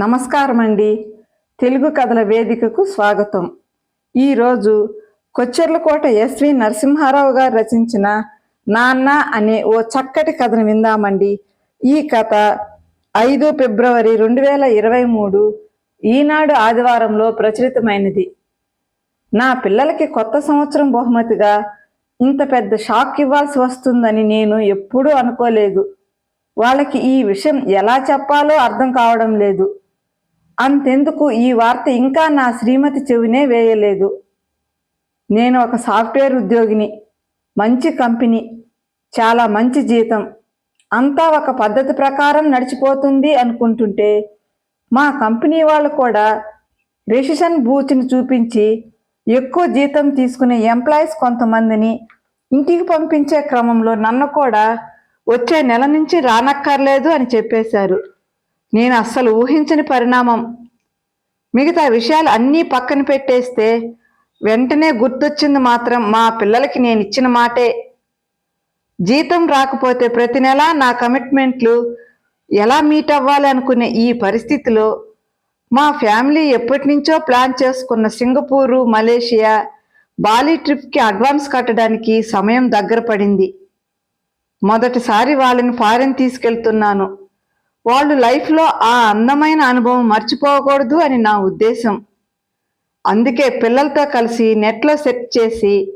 నమస్కారం అండి తెలుగు కథల వేదికకు స్వాగతం. ఈరోజు కొచ్చెర్లకోట ఎస్వి నరసింహారావు గారు రచించిన నాన్న అనే ఓ చక్కటి కథను విందామండి. ఈ కథ ఐదు ఫిబ్రవరి రెండు వేల ఇరవై మూడు ఈనాడు ఆదివారంలో ప్రచురితమైనది. నా పిల్లలకి కొత్త సంవత్సరం బహుమతిగా ఇంత పెద్ద షాక్ ఇవ్వాల్సి వస్తుందని నేను ఎప్పుడూ అనుకోలేదు. వాళ్ళకి ఈ విషయం ఎలా చెప్పాలో అర్థం కావడం లేదు. అంతెందుకు ఈ వార్త ఇంకా నా శ్రీమతి చెవినే వేయలేదు. నేను ఒక సాఫ్ట్వేర్ ఉద్యోగిని మంచి కంపెనీ చాలా మంచి జీతం అంతా ఒక పద్ధతి ప్రకారం నడిచిపోతుంది అనుకుంటుంటే మా కంపెనీ వాళ్ళు కూడా రెసిషన్ బూచ్ని చూపించి ఎక్కువ జీతం తీసుకునే ఎంప్లాయీస్ కొంతమందిని ఇంటికి పంపించే క్రమంలో నన్ను కూడా వచ్చే నెల నుంచి రానక్కర్లేదు అని చెప్పేశారు. నేను అస్సలు ఊహించని పరిణామం. మిగతా విషయాలు అన్నీ పక్కన పెట్టేస్తే వెంటనే గుర్తొచ్చింది మాత్రం మా పిల్లలకి నేను ఇచ్చిన మాటే. జీతం రాకపోతే ప్రతి నెల నా కమిట్మెంట్లు ఎలా మీట్ అవ్వాలి అనుకునే ఈ పరిస్థితిలో మా ఫ్యామిలీ ఎప్పటి నుంచో ప్లాన్ చేసుకున్న సింగపూరు మలేషియా బాలీ ట్రిప్కి అడ్వాన్స్ కట్టడానికి సమయం దగ్గర పడింది. మొదటిసారి వాళ్ళని ఫారెన్ తీసుకెళ్తున్నాను. వాళ్ళు లైఫ్లో ఆ అందమైన అనుభవం మర్చిపోకూడదు అని నా ఉద్దేశం. అందుకే పిల్లలతో కలిసి నెట్లో సెట్ చేసి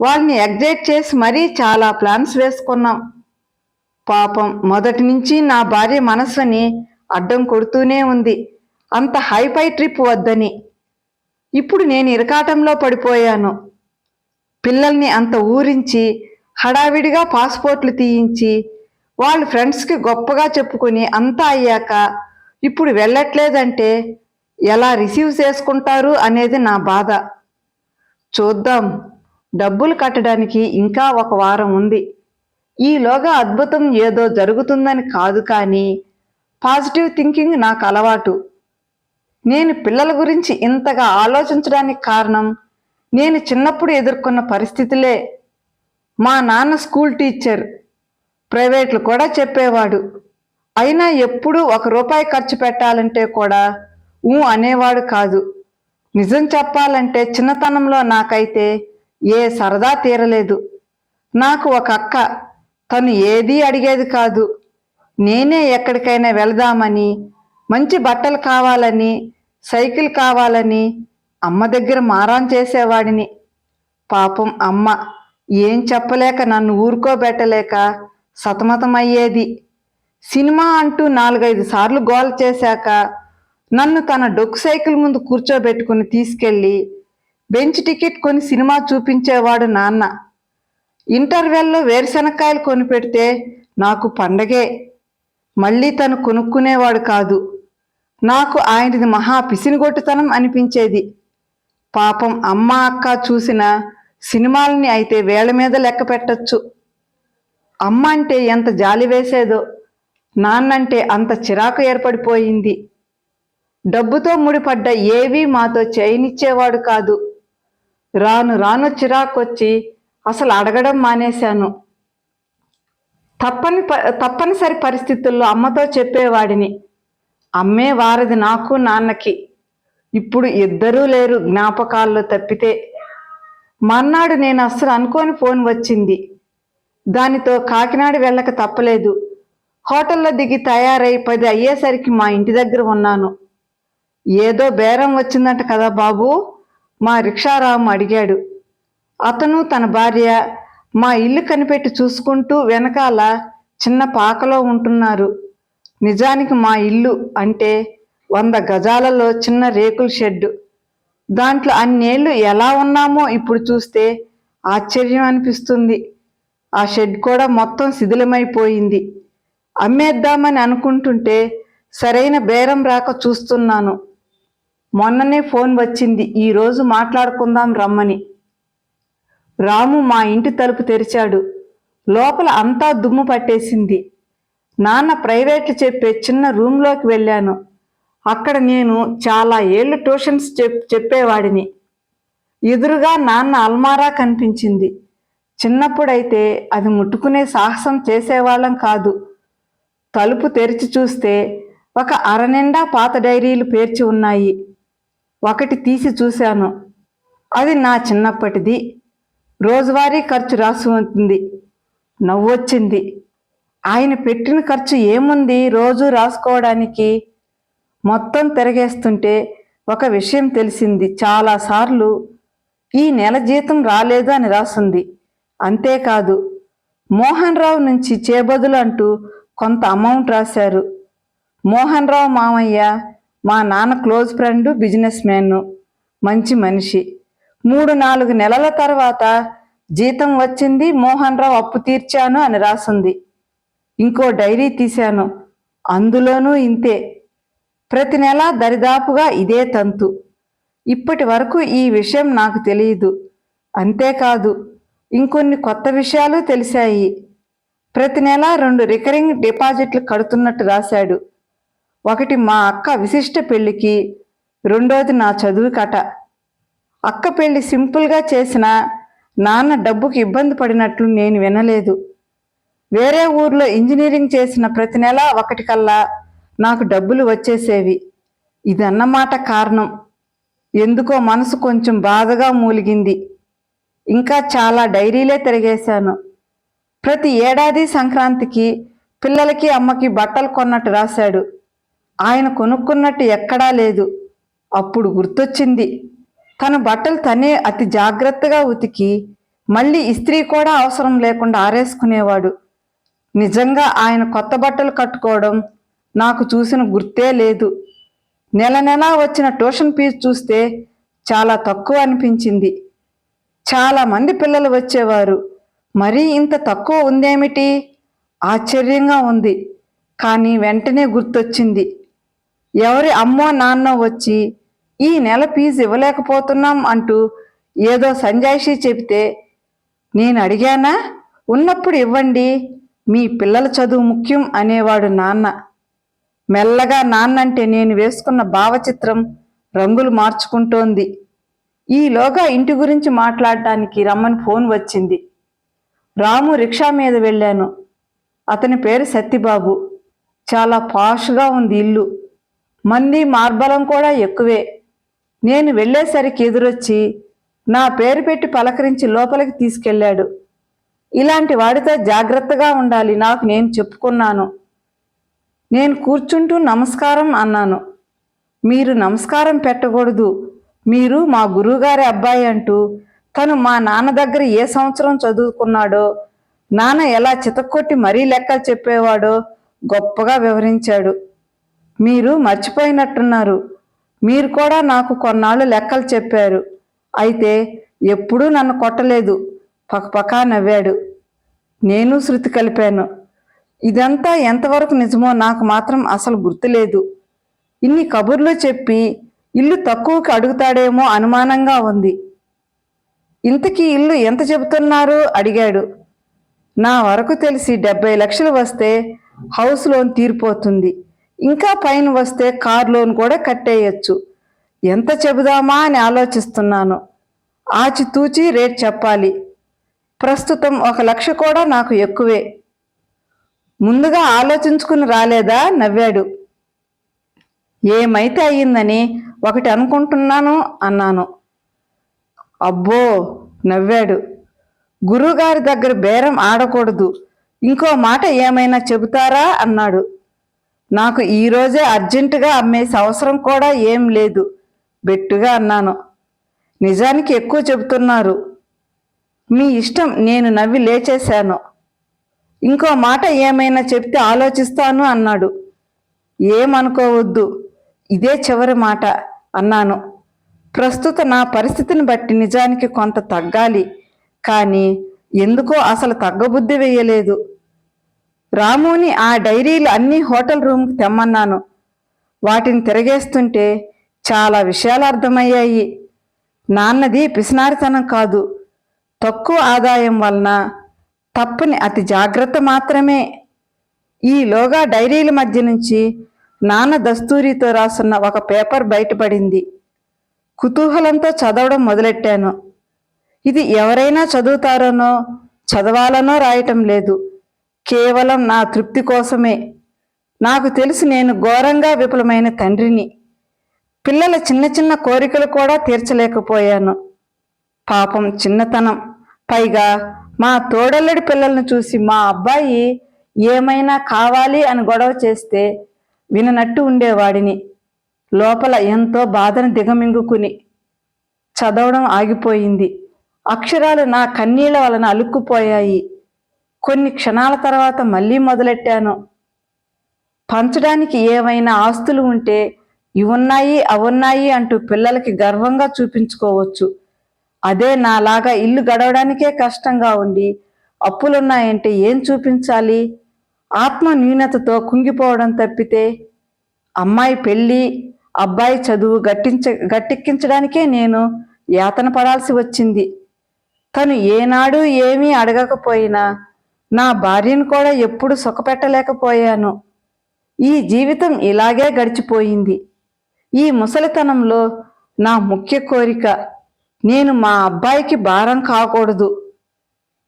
వాళ్ళని ఎగ్జైట్ చేసి మరీ చాలా ప్లాన్స్ వేసుకున్నాం. పాపం మొదటి నుంచి నా భార్య మనస్సుని అడ్డం కొడుతూనే ఉంది. అంత హైఫై ట్రిప్ వద్దని. ఇప్పుడు నేను ఇరకాటంలో పడిపోయాను. పిల్లల్ని అంత ఊరించి హడావిడిగా పాస్పోర్ట్లు తీయించి వాళ్ళ ఫ్రెండ్స్కి గొప్పగా చెప్పుకొని అంతా అయ్యాక ఇప్పుడు వెళ్ళట్లేదంటే ఎలా రిసీవ్ చేసుకుంటారు అనేది నా బాధ. చూద్దాం. డబ్బులు కట్టడానికి ఇంకా ఒక వారం ఉంది. ఈలోగా అద్భుతం ఏదో జరుగుతుందని కాదు కానీ పాజిటివ్ థింకింగ్ నాకు అలవాటు. నేను పిల్లల గురించి ఇంతగా ఆలోచించడానికి కారణం నేను చిన్నప్పుడు ఎదుర్కొన్న పరిస్థితులే. మా నాన్న స్కూల్ టీచర్ ప్రైవేట్లు కూడా చెప్పేవాడు. అయినా ఎప్పుడూ ఒక రూపాయి ఖర్చు పెట్టాలంటే కూడా ఊ అనేవాడు కాదు. నిజం చెప్పాలంటే చిన్నతనంలో నాకైతే ఏ సరదా తీరలేదు. నాకు ఒక అక్క తను ఏదీ అడిగేది కాదు. నేనే ఎక్కడికైనా వెళదామని మంచి బట్టలు కావాలని సైకిల్ కావాలని అమ్మ దగ్గర మారాం చేసేవాడిని. పాపం అమ్మ ఏం చెప్పలేక నన్ను ఊరుకోబెట్టలేక సతమతమయ్యేది. సినిమా అంటూ నాలుగైదు సార్లు గోల చేశాక నన్ను తన డొక్కు సైకిల్ ముందు కూర్చోబెట్టుకుని తీసుకెళ్ళి బెంచ్ టికెట్ కొని సినిమా చూపించేవాడు నాన్న. ఇంటర్వెల్లో వేరుశనక్కాయలు కొనిపెడితే నాకు పండగే. మళ్ళీ తను కొనుక్కునేవాడు కాదు. నాకు ఆయనది మహా పిసినిగొట్టుతనం అనిపించేది. పాపం అమ్మ అక్క చూసిన సినిమాలని అయితే వేళ మీద లెక్క పెట్టచ్చు. అమ్మ అంటే ఎంత జాలి వేసేదో నాన్నంటే అంత చిరాకు ఏర్పడిపోయింది. డబ్బుతో ముడిపడ్డ ఏవీ మాతో చేయనిచ్చేవాడు కాదు. రాను రాను చిరాకొచ్చి అసలు అడగడం మానేశాను. తప్పని ప- తప్పనిసరి పరిస్థితుల్లో అమ్మతో చెప్పేవాడిని. అమ్మే వారది నాకు నాన్నకి. ఇప్పుడు ఇద్దరూ లేరు జ్ఞాపకాల్లో తప్పితే. మర్నాడు నేను అస్సలు అనుకోని ఫోన్ వచ్చింది. దానితో కాకినాడ వెళ్ళక తప్పలేదు. హోటల్లో దిగి తయారై పది అయ్యేసరికి మా ఇంటి దగ్గర ఉన్నాను. ఏదో బేరం వచ్చిందంట కదా బాబు? మా రిక్షారాము అడిగాడు. అతను తన భార్య మా ఇల్లు కనిపెట్టి చూసుకుంటూ వెనకాల చిన్న పాకలో ఉంటున్నారు. నిజానికి మా ఇల్లు అంటే వంద గజాలలో చిన్న రేకుల షెడ్డు. దాంట్లో అన్నేళ్ళు ఎలా ఉన్నామో ఇప్పుడు చూస్తే ఆశ్చర్యం అనిపిస్తుంది. ఆ షెడ్ కూడా మొత్తం శిథిలమైపోయింది. అమ్మేద్దామని అనుకుంటుంటే సరైన బేరం రాక చూస్తున్నాను. మొన్ననే ఫోన్ వచ్చింది ఈరోజు మాట్లాడుకుందాం రమ్మని. రాము మా ఇంటి తలుపు తెరిచాడు. లోపల అంతా దుమ్ము పట్టేసింది. నాన్న ప్రైవేట్లు చెప్పే చిన్న రూమ్లోకి వెళ్ళాను. అక్కడ నేను చాలా ఏళ్ళు ట్యూషన్స్ చెప్ చెప్పేవాడిని. ఎదురుగా నాన్న అల్మారా కనిపించింది. చిన్నప్పుడైతే అది ముట్టుకునే సాహసం చేసేవాళ్ళం కాదు. తలుపు తెరిచి చూస్తే ఒక అరనిండా పాత డైరీలు పేర్చి ఉన్నాయి. ఒకటి తీసి చూశాను. అది నా చిన్నప్పటిది. రోజువారీ ఖర్చు రాసి ఉంటుంది. నవ్వొచ్చింది. ఆయన పెట్టిన ఖర్చు ఏముంది రోజు రాసుకోవడానికి? మొత్తం తిరగేస్తుంటే ఒక విషయం తెలిసింది. చాలాసార్లు ఈ నెల జీతం రాలేదు అని రాసింది. అంతేకాదు మోహన్ రావు నుంచి చేబదులు అంటూ కొంత అమౌంట్ రాశారు. మోహన్ రావు మామయ్య మా నాన్న క్లోజ్ ఫ్రెండ్ బిజినెస్ మ్యాన్. మంచి మనిషి. మూడు నాలుగు నెలల తర్వాత జీతం వచ్చింది మోహన్ రావు అప్పు తీర్చాను అని రాసింది. ఇంకో డైరీ తీశాను. అందులోనూ ఇంతే. ప్రతి నెల దరిదాపుగా ఇదే తంతు. ఇప్పటి వరకు ఈ విషయం నాకు తెలియదు. అంతేకాదు ఇంకొన్ని కొత్త విషయాలు తెలిసాయి ప్రతి నెల రెండు రికరింగ్ డిపాజిట్లు కడుతున్నట్టు రాశాడు. ఒకటి మా అక్క విశిష్ట పెళ్ళికి రెండోది నా చదువు కట. అక్క పెళ్ళి సింపుల్గా చేసిన నాన్న డబ్బుకి ఇబ్బంది పడినట్లు నేను వినలేదు. వేరే ఊర్లో ఇంజనీరింగ్ చేసిన ప్రతి నెల ఒకటి కల్లా నాకు డబ్బులు వచ్చేసేవి. ఇదన్నమాట కారణం. ఎందుకో మనసు కొంచెం బాధగా మూలిగింది. ఇంకా చాలా డైరీలే తిరిగేశాను. ప్రతి ఏడాది సంక్రాంతికి పిల్లలకి అమ్మకి బట్టలు కొన్నట్టు రాశాడు. ఆయన కొనుక్కున్నట్టు ఎక్కడా లేదు. అప్పుడు గుర్తొచ్చింది. తన బట్టలు తనే అతి జాగ్రత్తగా ఉతికి మళ్ళీ ఇస్త్రీ కూడా అవసరం లేకుండా ఆరేసుకునేవాడు. నిజంగా ఆయన కొత్త బట్టలు కట్టుకోవడం నాకు చూసిన గుర్తే లేదు. నెల నెలా వచ్చిన ట్యూషన్ ఫీజు చూస్తే చాలా తక్కువ అనిపించింది. చాలా మంది పిల్లలు వచ్చేవారు. మరీ ఇంత తక్కువ ఉందేమిటి? ఆశ్చర్యంగా ఉంది. కానీ వెంటనే గుర్తొచ్చింది. ఎవరి అమ్మో నాన్నో వచ్చి ఈ నెల ఫీజు ఇవ్వలేకపోతున్నాం అంటూ ఏదో సంజాయిషి చెబితే నేను అడిగానా? ఉన్నప్పుడు ఇవ్వండి. మీ పిల్లల చదువు ముఖ్యం అనేవాడు నాన్న. మెల్లగా నాన్నంటే నేను వేసుకున్న భావచిత్రం రంగులు మార్చుకుంటోంది. ఈలోగా ఇంటి గురించి మాట్లాడటానికి రమ్మని ఫోన్ వచ్చింది. రాము రిక్షా మీద వెళ్ళాను. అతని పేరు సత్తిబాబు చాలా పాష్గా ఉంది ఇల్లు. మంది మార్బలం కూడా ఎక్కువే. నేను వెళ్ళేసరికి ఎదురొచ్చి నా పేరు పెట్టి పలకరించి లోపలికి తీసుకెళ్ళాడు. ఇలాంటి వాడితో జాగ్రత్తగా ఉండాలి నాకు నేను చెప్పుకున్నాను. నేను కూర్చుంటూ నమస్కారం అన్నాను. మీరు నమస్కారం పెట్టకూడదు. మీరు మా గురువుగారి అబ్బాయి అంటూ తను మా నాన్న దగ్గర ఏ సంవత్సరం చదువుకున్నాడో నాన్న ఎలా చితక్కొట్టి మరీ లెక్కలు చెప్పేవాడో గొప్పగా వివరించాడు. మీరు మర్చిపోయినట్టున్నారు. మీరు కూడా నాకు కొన్నాళ్ళు లెక్కలు చెప్పారు. అయితే ఎప్పుడూ నన్ను కొట్టలేదు. పకపకా నవ్వాడు. నేను శృతి కలిపాను. ఇదంతా ఎంతవరకు నిజమో నాకు మాత్రం అసలు గుర్తులేదు. ఇన్ని కబుర్లు చెప్పి ఇల్లు తక్కువకి అడుగుతాడేమో అనుమానంగా ఉంది. ఇంతకీ ఇల్లు ఎంత చెబుతున్నారు? అడిగాడు. నా వరకు తెలిసి డెబ్బై లక్షలు వస్తే హౌస్ లోన్ తీరిపోతుంది. ఇంకా పైన వస్తే కార్ లోన్ కూడా కట్టేయచ్చు. ఎంత చెబుదామా అని ఆలోచిస్తున్నాను. ఆచితూచి రేట్ చెప్పాలి. ప్రస్తుతం ఒక లక్ష కూడా నాకు ఎక్కువే. ముందుగా ఆలోచించుకుని రాలేదా? నవ్వాడు. ఏమైతే అయ్యిందని ఒకటి అనుకుంటున్నాను అన్నాను. అబ్బో నవ్వాడు. గురువుగారి దగ్గర బేరం ఆడకూడదు. ఇంకో మాట ఏమైనా చెబుతారా అన్నాడు. నాకు ఈరోజే అర్జెంటుగా అమ్మేసే అవసరం కూడా ఏం లేదు బెట్టుగా అన్నాను. నిజానికి ఎక్కువ చెబుతున్నారు. మీ ఇష్టం నేను నవ్వి లేచేశాను. ఇంకో మాట ఏమైనా చెప్తే ఆలోచిస్తాను అన్నాడు. ఏమనుకోవద్దు. ఇదే చివరి మాట అన్నాను. ప్రస్తుత నా పరిస్థితిని బట్టి నిజానికి కొంత తగ్గాలి. కానీ ఎందుకో అసలు తగ్గబుద్ధి వేయలేదు. రాముని ఆ డైరీలు అన్ని హోటల్ రూమ్కి తెమ్మన్నాను. వాటిని తిరగేస్తుంటే చాలా విషయాలు అర్థమయ్యాయి. నాన్నది పిసినారితనం కాదు. తక్కువ ఆదాయం వలన తప్పని అతి జాగ్రత్త మాత్రమే. ఈలోగా డైరీల మధ్య నుంచి నాన్న దస్తూరితో రాసున్న ఒక పేపర్ బయటపడింది. కుతూహలంతో చదవడం మొదలెట్టాను. ఇది ఎవరైనా చదువుతారనో చదవాలనో రాయటం లేదు. కేవలం నా తృప్తి కోసమే. నాకు తెలుసు నేను ఘోరంగా విఫలమైన తండ్రిని. పిల్లల చిన్న చిన్న కోరికలు కూడా తీర్చలేకపోయాను. పాపం చిన్నతనం. పైగా మా తోడల్లడి పిల్లలను చూసి మా అబ్బాయి ఏమైనా కావాలి అని గొడవ చేస్తే విననట్టు ఉండేవాడిని. లోపల ఎంతో బాధను దిగమింగుకుని చదవడం ఆగిపోయింది. అక్షరాలు నా కన్నీళ్ళ వలన అలుక్కుపోయాయి. కొన్ని క్షణాల తర్వాత మళ్ళీ మొదలెట్టాను. పంచడానికి ఏమైనా ఆస్తులు ఉంటే ఇవున్నాయి అవున్నాయి అంటూ పిల్లలకి గర్వంగా చూపించుకోవచ్చు. అదే నాలాగా ఇల్లు గడవడానికే కష్టంగా ఉండి అప్పులున్నాయంటే ఏం చూపించాలి? ఆత్మ న్యూనతతో కుంగిపోవడం తప్పితే అమ్మాయి పెళ్ళి అబ్బాయి చదువు గట్టించ గట్టెక్కించడానికే నేను యాతన పడాల్సి వచ్చింది. తను ఏనాడు ఏమీ అడగకపోయినా నా భార్యను కూడా ఎప్పుడు సుఖపెట్టలేకపోయాను. ఈ జీవితం ఇలాగే గడిచిపోయింది. ఈ ముసలితనంలో నా ముఖ్య కోరిక నేను మా అబ్బాయికి భారం కాకూడదు.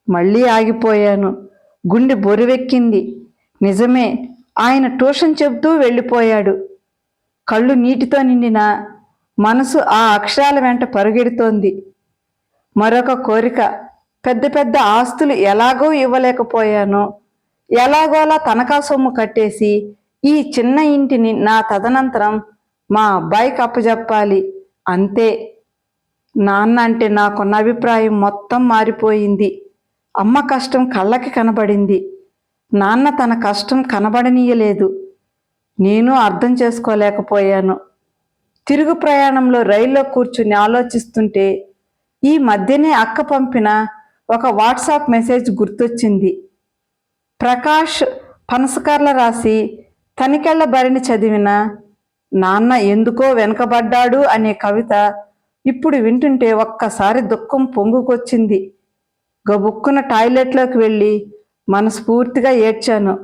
మళ్ళీ ఆగిపోయాను. గుండె బొరువెక్కింది. నిజమే ఆయన ట్యూషన్ చెబుతూ వెళ్ళిపోయాడు. కళ్ళు నీటితో నిండిన మనసు ఆ అక్షరాల వెంట పరుగెడుతోంది. మరొక కోరిక పెద్ద పెద్ద ఆస్తులు ఎలాగో ఇవ్వలేకపోయానో. ఎలాగోలా తనఖా సొమ్ము కట్టేసి ఈ చిన్న ఇంటిని నా తదనంతరం మా అబ్బాయికి అప్పజెప్పాలి. అంతే. నాన్న అంటే నాకున్న అభిప్రాయం మొత్తం మారిపోయింది. అమ్మ కష్టం కళ్ళకి కనబడింది. నాన్న తన కష్టం కనబడనీయలేదు. నేను అర్థం చేసుకోలేకపోయాను. తిరుగు ప్రయాణంలో రైల్లో కూర్చుని ఆలోచిస్తుంటే ఈ మధ్యనే అక్క పంపిన ఒక వాట్సాప్ మెసేజ్ గుర్తొచ్చింది. ప్రకాష్ పనసకర్ల రాసి తనికెళ్ళ బరిని చదివిన నాన్న ఎందుకో వెనకబడ్డాడు అనే కవిత ఇప్పుడు వింటుంటే ఒక్కసారి దుఃఖం పొంగుకొచ్చింది. గబుక్కున టాయిలెట్లోకి వెళ్ళి మనస్ఫూర్తిగా ఏడ్చాను.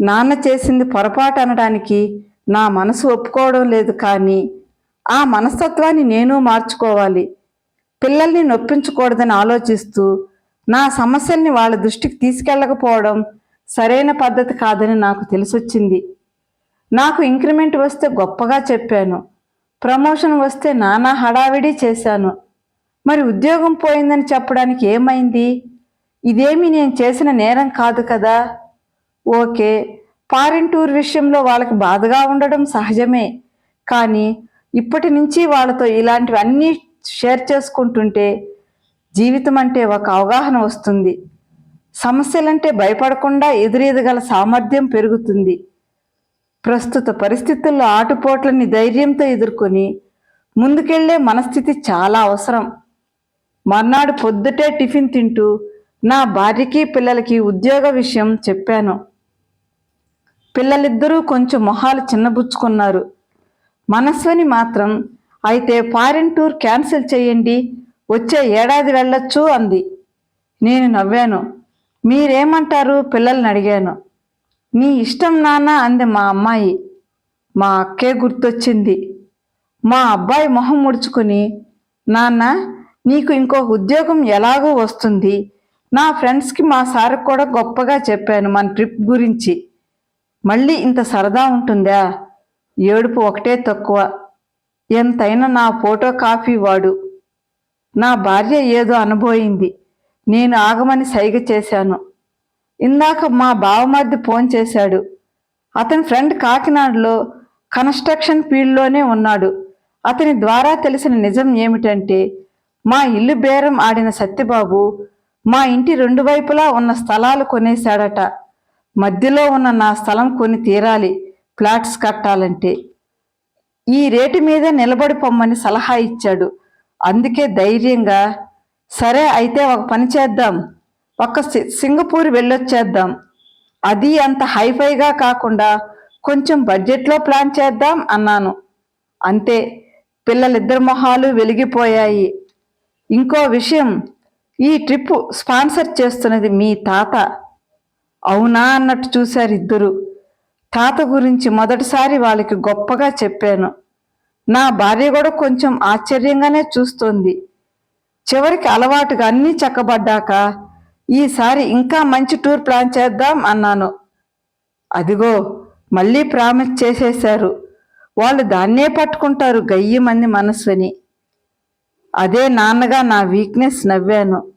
నాన్న చేసింది పొరపాటు అనడానికి నా మనసు ఒప్పుకోవడం లేదు కానీ ఆ మనస్తత్వాన్ని నేను మార్చుకోవాలి. పిల్లల్ని నొప్పించకూడదని ఆలోచిస్తూ నా సమస్యల్ని వాళ్ళ దృష్టికి తీసుకెళ్ళకపోవడం సరైన పద్ధతి కాదని నాకు తెలిసొచ్చింది. నాకు ఇంక్రిమెంట్ వస్తే గొప్పగా చెప్పాను. ప్రమోషన్ వస్తే నానా హడావిడి చేశాను. మరి ఉద్యోగం పోయిందని చెప్పడానికి ఏమైంది? ఇదేమి నేను చేసిన నేరం కాదు కదా? ఓకే ఫారిన్ టూర్ విషయంలో వాళ్ళకి బాధగా ఉండడం సహజమే. కానీ ఇప్పటి నుంచి వాళ్ళతో ఇలాంటివన్నీ షేర్ చేసుకుంటుంటే జీవితం అంటే ఒక అవగాహన వస్తుంది. సమస్యలంటే భయపడకుండా ఎదురెదగల సామర్థ్యం పెరుగుతుంది. ప్రస్తుత పరిస్థితుల్లో ఆటుపోట్లని ధైర్యంతో ఎదుర్కొని ముందుకెళ్ళే మనస్థితి చాలా అవసరం. మర్నాడు పొద్దుటే టిఫిన్ తింటూ నా భార్యకి పిల్లలకి ఉద్యోగ విషయం చెప్పాను. పిల్లలిద్దరూ కొంచెం మొహాలు చిన్నబుచ్చుకున్నారు. మనస్విని మాత్రం అయితే ఫారిన్ టూర్ క్యాన్సిల్ చేయండి వచ్చే ఏడాది వెళ్ళొచ్చు అంది. నేను నవ్వాను. మీరేమంటారు? పిల్లల్ని అడిగాను. నీ ఇష్టం నాన్న అంది మా అమ్మాయి. మా అక్కే గుర్తొచ్చింది. మా అబ్బాయి మొహం ముడుచుకుని నాన్న నీకు ఇంకో ఉద్యోగం ఎలాగో వస్తుంది. నా ఫ్రెండ్స్కి మా సార్కి కూడా గొప్పగా చెప్పాను మన ట్రిప్ గురించి. మళ్ళీ ఇంత సరదా ఉంటుందా? ఏడుపు ఒకటే తక్కువ. ఎంతైనా నా ఫోటో కాపీ వాడు. నా భార్య ఏదో అనబోయింది. నేను ఆగమని సైగ చేశాను. ఇందాక మా బావమర్ది ఫోన్ చేశాడు. అతని ఫ్రెండ్ కాకినాడలో కన్స్ట్రక్షన్ ఫీల్డ్లోనే ఉన్నాడు. అతని ద్వారా తెలిసిన నిజం ఏమిటంటే మా ఇల్లు బేరం ఆడిన సత్యబాబు మా ఇంటి రెండు వైపులా ఉన్న స్థలాలు కొనేశాడట. మధ్యలో ఉన్న నా స్థలం కొని తీరాలి ఫ్లాట్స్ కట్టాలంటే. ఈ రేటు మీద నిలబడి పొమ్మని సలహా ఇచ్చాడు. అందుకే ధైర్యంగా సరే అయితే ఒక పని చేద్దాం ఒక సి- సింగపూర్ వెళ్ళొచ్చేద్దాం. అది అంత హైఫైగా కాకుండా కొంచెం బడ్జెట్లో ప్లాన్ చేద్దాం అన్నాను. అంతే పిల్లలిద్దరి మొహాలు వెలిగిపోయాయి. ఇంకో విషయం ఈ ట్రిప్ స్పాన్సర్ చేస్తున్నది మీ తాత. అవునా అన్నట్టు చూశారు ఇద్దరు. తాత గురించి మొదటిసారి వాళ్ళకి గొప్పగా చెప్పాను. నా భార్య కూడా కొంచెం ఆశ్చర్యంగానే చూస్తోంది. చివరికి అలవాటుగా అన్నీ చక్కబడ్డాక ఈసారి ఇంకా మంచి టూర్ ప్లాన్ చేద్దాం అన్నాను. అదిగో మళ్ళీ ప్రామిస్ చేసేశారు. వాళ్ళు దాన్నే పట్టుకుంటారు గయ్యి మంది మనస్సుని. అదే నాన్నగా నా వీక్నెస్ నవ్వాను.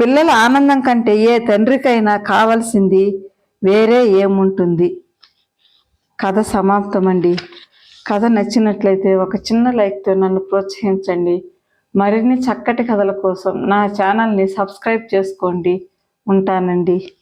పిల్లల ఆనందం కంటే ఏ తండ్రికైనా కావాల్సింది వేరే ఏముంటుంది? కథ సమాప్తమండి. కథ నచ్చినట్లయితే ఒక చిన్న లైక్తో నన్ను ప్రోత్సహించండి. మరిన్ని చక్కటి కథల కోసం నా ఛానల్ని సబ్స్క్రైబ్ చేసుకోండి. ఉంటానండి.